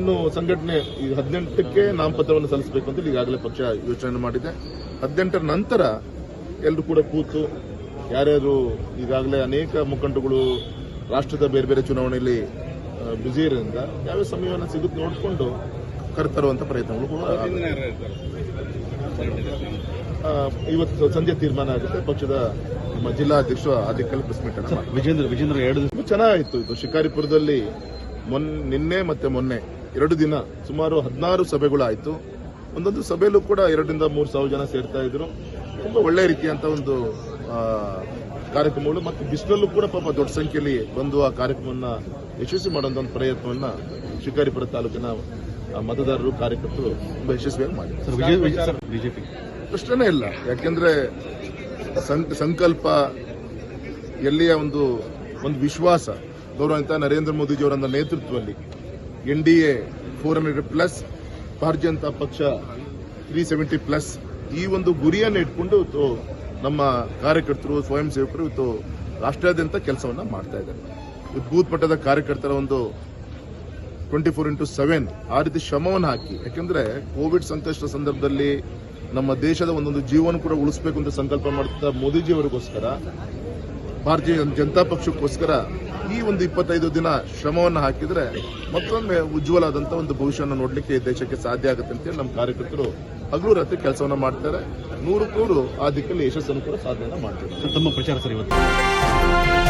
ಇನ್ನು ಸಂಘಟನೆ ಈ ಹದಿನೆಂಟಕ್ಕೆ ನಾಮಪತ್ರವನ್ನು ಸಲ್ಲಿಸಬೇಕು ಅಂತ ಈಗಾಗಲೇ ಪಕ್ಷ ಯೋಚನೆ ಮಾಡಿದೆ. ಹದಿನೆಂಟರ ನಂತರ ಎಲ್ಲರೂ ಕೂಡ ಕೂತು ಯಾರ್ಯಾರು ಈಗಾಗಲೇ ಅನೇಕ ಮುಖಂಡಗಳು ರಾಷ್ಟ್ರದ ಬೇರೆ ಬೇರೆ ಚುನಾವಣೆಯಲ್ಲಿ ಬ್ಯುಸಿ ಇರೋದ್ರಿಂದ ಯಾವ ಸಮಯವನ್ನು ಸಿಗುತ್ತೆ ನೋಡಿಕೊಂಡು ಕರೆತರುವಂತ ಪ್ರಯತ್ನಗಳು ಕೂಡ ಆ, ಇವತ್ತು ಸಂಜೆ ತೀರ್ಮಾನ ಆಗುತ್ತೆ. ಪಕ್ಷದ ನಮ್ಮ ಜಿಲ್ಲಾಧ್ಯಕ್ಷ ಆದಿಕಲ್ ಪ್ರೆಸ್ ಮೀಟ್ ವಿಜೇಂದ್ರ ವಿಜೇಂದ್ರ ಎರಡು ಚೆನ್ನಾಗಿತ್ತು. ಇದು ಶಿಕಾರಿಪುರದಲ್ಲಿ ಮೊನ್ನೆ ನಿನ್ನೆ ಮತ್ತೆ ಮೊನ್ನೆ ಎರಡು ದಿನ ಸುಮಾರು ಹದಿನಾರು ಸಭೆಗಳು ಆಯ್ತು ಒಂದೊಂದು ಸಭೆಯಲ್ಲೂ ಕೂಡ ಎರಡರಿಂದ ಮೂರು ಸಾವಿರ ಜನ ಸೇರ್ತಾ ಇದ್ರು. ತುಂಬ ಒಳ್ಳೆ ರೀತಿಯಂಥ ಒಂದು ಕಾರ್ಯಕ್ರಮಗಳು ಮತ್ತು ಬಿಸಿಲಲ್ಲೂ ಕೂಡ ಪಾಪ ದೊಡ್ಡ ಸಂಖ್ಯೆಯಲ್ಲಿ ಬಂದು ಆ ಕಾರ್ಯಕ್ರಮವನ್ನು ಯಶಸ್ವಿ ಮಾಡುವಂಥ ಒಂದು ಪ್ರಯತ್ನವನ್ನ ಶಿಕಾರಿಪುರ ತಾಲೂಕಿನ ಮತದಾರರು ಕಾರ್ಯಕರ್ತರು ತುಂಬಾ ಯಶಸ್ವಿಯಾಗಿ ಮಾಡಿದ್ದಾರೆ ಬಿಜೆಪಿ. ಪ್ರಶ್ನೆನೇ ಇಲ್ಲ. ಯಾಕೆಂದ್ರೆ ಸಂಕಲ್ಪ ಎಲ್ಲಿಯ ಒಂದು ಒಂದು ವಿಶ್ವಾಸ ಗೌರವಂತ ನರೇಂದ್ರ ಮೋದಿಜಿಯವರ ನೇತೃತ್ವದಲ್ಲಿ N D A four hundred plus, Bharatiya Janata Paksha three seventy plus ಈ ಒಂದು ಗುರಿಯನ್ನು ಇಟ್ಕೊಂಡು ಇವತ್ತು ನಮ್ಮ ಕಾರ್ಯಕರ್ತರು, ಸ್ವಯಂ ಸೇವಕರು ಇವತ್ತು ರಾಷ್ಟ್ರಾದ್ಯಂತ ಕೆಲಸವನ್ನು ಮಾಡ್ತಾ ಇದ್ದಾರೆ. ಬೂತ್ ಮಟ್ಟದ ಕಾರ್ಯಕರ್ತರ ಒಂದು ಟ್ವೆಂಟಿ ಫೋರ್ ಇಂಟು ಸೆವೆನ್ ಆ ರೀತಿ ಶ್ರಮವನ್ನು ಹಾಕಿ. ಯಾಕೆಂದ್ರೆ ಕೋವಿಡ್ ಸಂಕಷ್ಟ ಸಂದರ್ಭದಲ್ಲಿ ನಮ್ಮ ದೇಶದ ಒಂದೊಂದು ಜೀವನ ಕೂಡ ಉಳಿಸಬೇಕು ಅಂತ ಸಂಕಲ್ಪ ಮಾಡುತ್ತಾ ಮೋದಿಜಿಯವರಿಗೋಸ್ಕರ, ಭಾರತೀಯ ಜನತಾ ಪಕ್ಷಕ್ಕೋಸ್ಕರ ಈ ಒಂದು ಇಪ್ಪತ್ತೈದು ದಿನ ಶ್ರಮವನ್ನು ಹಾಕಿದ್ರೆ ಮತ್ತೊಮ್ಮೆ ಉಜ್ವಲವಾದಂತ ಒಂದು ಭವಿಷ್ಯವನ್ನು ನೋಡ್ಲಿಕ್ಕೆ ದೇಶಕ್ಕೆ ಸಾಧ್ಯ ಆಗುತ್ತೆ ಅಂತೇಳಿ ನಮ್ಮ ಕಾರ್ಯಕರ್ತರು ಹಗಲು ರಾತ್ರಿ ಕೆಲಸವನ್ನ ಮಾಡ್ತಾರೆ. ನೂರು ಕೂರು ಆ ದಿಕ್ಕಲ್ಲಿ ಯಶಸ್ಸನ್ನು ಕೂಡ ಸಾಧನೆ ಮಾಡ್ತಾರೆ ತಮ್ಮ ಪ್ರಚಾರ ಸರ್ ಇವತ್ತು.